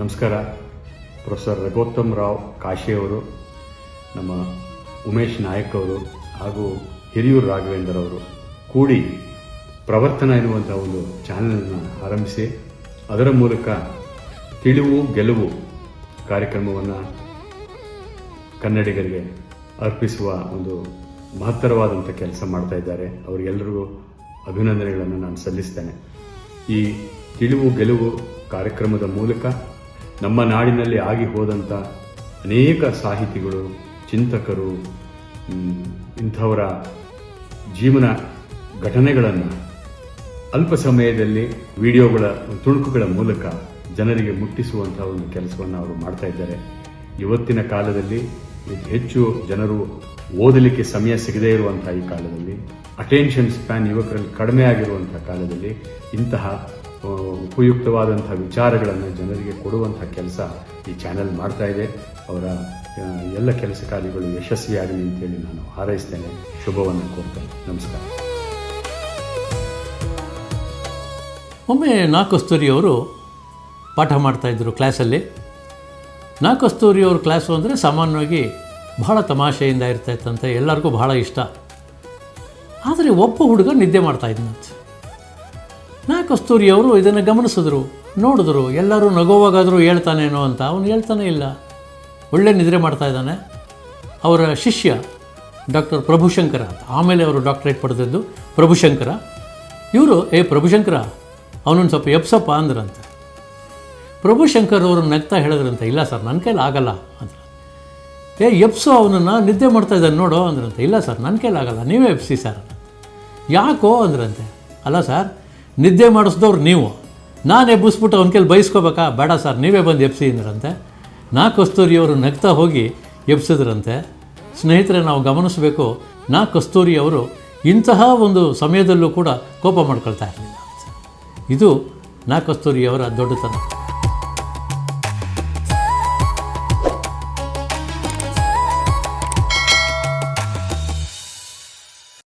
ನಮಸ್ಕಾರ. ಪ್ರೊಫೆಸರ್ ರಘೋತ್ತಮ್ ರಾವ್ ಕಾಶಿಯವರು ನಮ್ಮ ಉಮೇಶ್ ನಾಯಕ್ ಅವರು ಹಾಗೂ ಹಿರಿಯೂರು ರಾಘವೇಂದ್ರ ಅವರು ಕೂಡಿ ಪ್ರವರ್ತನ ಎನ್ನುವಂಥ ಒಂದು ಚಾನೆಲನ್ನು ಆರಂಭಿಸಿ, ಅದರ ಮೂಲಕ ತಿಳಿವು, ಗೆಲುವು ಕಾರ್ಯಕ್ರಮವನ್ನು ಕನ್ನಡಿಗರಿಗೆ ಅರ್ಪಿಸುವ ಒಂದು ಮಹತ್ತರವಾದಂಥ ಕೆಲಸ ಮಾಡ್ತಾ ಇದ್ದಾರೆ. ಅವರಿಗೆಲ್ಲರಿಗೂ ಅಭಿನಂದನೆಗಳನ್ನು ನಾನು ಸಲ್ಲಿಸ್ತೇನೆ. ಈ ತಿಳಿವು, ಗೆಲುವು ಕಾರ್ಯಕ್ರಮದ ಮೂಲಕ ನಮ್ಮ ನಾಡಿನಲ್ಲಿ ಆಗಿ ಹೋದಂಥ ಅನೇಕ ಸಾಹಿತಿಗಳು, ಚಿಂತಕರು ಇಂಥವರ ಜೀವನ ಘಟನೆಗಳನ್ನು ಅಲ್ಪ ಸಮಯದಲ್ಲಿ ವಿಡಿಯೋಗಳ ತುಣುಕುಗಳ ಮೂಲಕ ಜನರಿಗೆ ಮುಟ್ಟಿಸುವಂತಹ ಒಂದು ಕೆಲಸವನ್ನು ಅವರು ಮಾಡ್ತಾ ಇದ್ದಾರೆ. ಇವತ್ತಿನ ಕಾಲದಲ್ಲಿ ಹೆಚ್ಚು ಜನರು ಓದಲಿಕ್ಕೆ ಸಮಯ ಸಿಗದೇ ಇರುವಂತಹ ಈ ಕಾಲದಲ್ಲಿ ಅಟೆನ್ಷನ್ ಸ್ಪ್ಯಾನ್ ಯುವಕರಲ್ಲಿ ಕಡಿಮೆ ಆಗಿರುವಂತಹ ಕಾಲದಲ್ಲಿ ಇಂತಹ ಆ, ಉಪಯುಕ್ತವಾದಂತಹ ವಿಚಾರಗಳನ್ನು ಜನರಿಗೆ ಕೊಡುವಂಥ ಕೆಲಸ ಈ ಚಾನೆಲ್ ಮಾಡ್ತಾ ಇದೆ. ಅವರ ಎಲ್ಲ ಕೆಲಸ ಕಾರ್ಯಗಳು ಯಶಸ್ವಿಯಾಗಲಿ ಅಂತೇಳಿ ನಾನು ಹಾರೈಸ್ತೇನೆ. ಶುಭವನ್ನು ಕೋರ್ತೇನೆ ನಮಸ್ಕಾರ. ಒಮ್ಮೆ ನಾಕಸ್ತೂರಿ ಅವರು ಪಾಠ ಮಾಡ್ತಾಯಿದ್ರು ಕ್ಲಾಸಲ್ಲಿ. ನಾಕಸ್ತೂರಿ ಕಸ್ತೂರಿಯವ್ರ ಕ್ಲಾಸು ಅಂದರೆ ಸಾಮಾನ್ಯವಾಗಿ ಬಹಳ ತಮಾಷೆಯಿಂದ ಇರ್ತಾಯಿತ್ತಂತೆ ಎಲ್ಲರಿಗೂ ಬಹಳ ಇಷ್ಟ. ಆದರೆ ಒಬ್ಬ ಹುಡುಗ ನಿದ್ದೆ ಮಾಡ್ತಾ ಇದ್ನಂತೆ. ನಾ ಕಸ್ತೂರಿಯವರು ಇದನ್ನು ಗಮನಿಸಿದ್ರು. ನೋಡಿದ್ರು, ಎಲ್ಲರೂ ನಗೋವಾಗಾದರೂ ಹೇಳ್ತಾನೇನೋ ಅಂತ. ಅವನು ಹೇಳ್ತಾನೆ ಇಲ್ಲ. ಒಳ್ಳೆ ನಿದ್ರೆ ಮಾಡ್ತಾ ಇದ್ದಾನೆ. ಅವರ ಶಿಷ್ಯ ಡಾಕ್ಟರ್ ಪ್ರಭುಶಂಕರ ಅಂತ. ಆಮೇಲೆ ಅವರು ಡಾಕ್ಟ್ರೇಟ್ ಪಡೆದದ್ದು ಪ್ರಭುಶಂಕರ. ಇವರು, ಏ ಪ್ರಭುಶಂಕರ, ಅವನೊಂದು ಸ್ವಲ್ಪ ಎಪ್ಸಪ್ಪ ಅಂದ್ರಂತೆ ಪ್ರಭುಶಂಕರ್ ಅವರು ನಗ್ತಾ ಹೇಳಿದ್ರಂತೆ, ಇಲ್ಲ ಸರ್ ನನ್ನ ಕೈಲಿ ಆಗಲ್ಲ ಅಂತ ಏ, ಎಪ್ಸೋ ಅವನನ್ನು ನಿದ್ದೆ ಮಾಡ್ತಾ ಇದ್ದಾನೆ ನೋಡೋ, ಅಂದ್ರಂತೆ. ಇಲ್ಲ ಸರ್ ನನ್ನ ಕೈಲಿ ಆಗಲ್ಲ, ನೀವೇ ಎಪ್ಸಿ ಸರ್, ಯಾಕೋ ಅಂದ್ರಂತೆ. ಅಲ್ಲ ಸರ್ ನಿದ್ದೆ ಮಾಡಿಸ್ದವ್ರು ನೀವು. ನಾನು ಎಬ್ಬಿಸ್ಬಿಟ್ಟು ಅವನ ಕೈಲಿ ಬಯಸ್ಕೋಬೇಕಾ ಬೇಡ ಸರ್, ನೀವೇ ಬಂದು ಎಬ್ಸಿ ಅಂದ್ರಂತೆ ನಾ ಕಸ್ತೂರಿಯವರು ನಗ್ತಾ ಹೋಗಿ ಎಬ್ಸಿದ್ರಂತೆ. ಸ್ನೇಹಿತರೆ, ನಾವು ಗಮನಿಸಬೇಕು ನಾ ಕಸ್ತೂರಿಯವರು ಇಂತಹ ಒಂದು ಸಮಯದಲ್ಲೂ ಕೂಡ ಕೋಪ ಮಾಡ್ಕೊಳ್ತಾ ಇರಲಿಲ್ಲ ಇದು ನಾ ಕಸ್ತೂರಿಯವರ ದೊಡ್ಡತನ.